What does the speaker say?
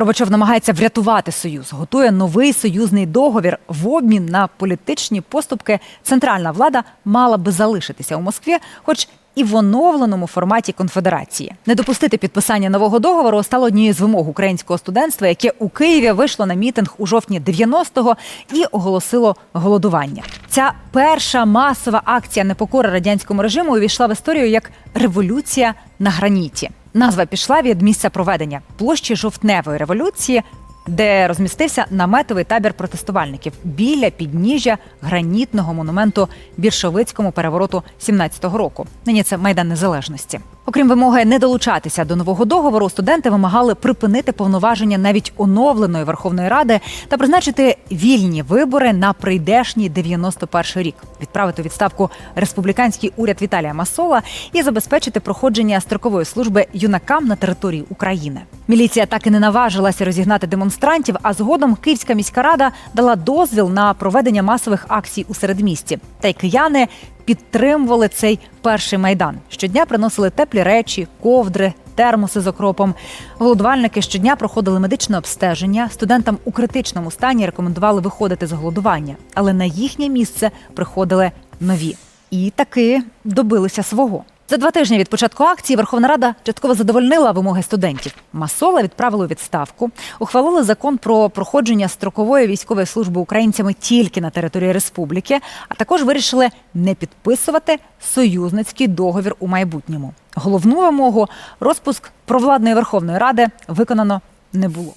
Горбачов намагається врятувати союз, готує новий союзний договір в обмін на політичні поступки. Центральна влада мала би залишитися у Москві, хоч і в оновленому форматі конфедерації. Не допустити підписання нового договору стало однією з вимог українського студентства, яке у Києві вийшло на мітинг у жовтні 90-го і оголосило голодування. Ця перша масова акція непокори радянському режиму увійшла в історію як революція на граніті. Назва пішла від місця проведення площі жовтневої революції, де розмістився наметовий табір протестувальників біля підніжжя гранітного монументу більшовицькому перевороту 17-го року. Нині це майдан незалежності. Окрім вимоги не долучатися до нового договору, студенти вимагали припинити повноваження навіть оновленої Верховної Ради та призначити вільні вибори на прийдешній 91 рік, відправити відставку республіканський уряд Віталія Масола і забезпечити проходження строкової служби юнакам на території України. Міліція так і не наважилася розігнати демонстрантів. А згодом Київська міська рада дала дозвіл на проведення масових акцій у середмісті. Та й кияни підтримували цей перший майдан. Щодня приносили теплі речі, ковдри. Термоси з окропом. Голодувальники щодня проходили медичне обстеження. Студентам у критичному стані рекомендували виходити з голодування, але на їхнє місце приходили нові і таки добилися свого. За два тижні від початку акції Верховна Рада частково задовольнила вимоги студентів. Масола відправили у відставку, ухвалили закон про проходження строкової військової служби українцями тільки на території республіки, а також вирішили не підписувати союзницький договір у майбутньому. Головну вимогу розпуск провладної Верховної Ради виконано не було.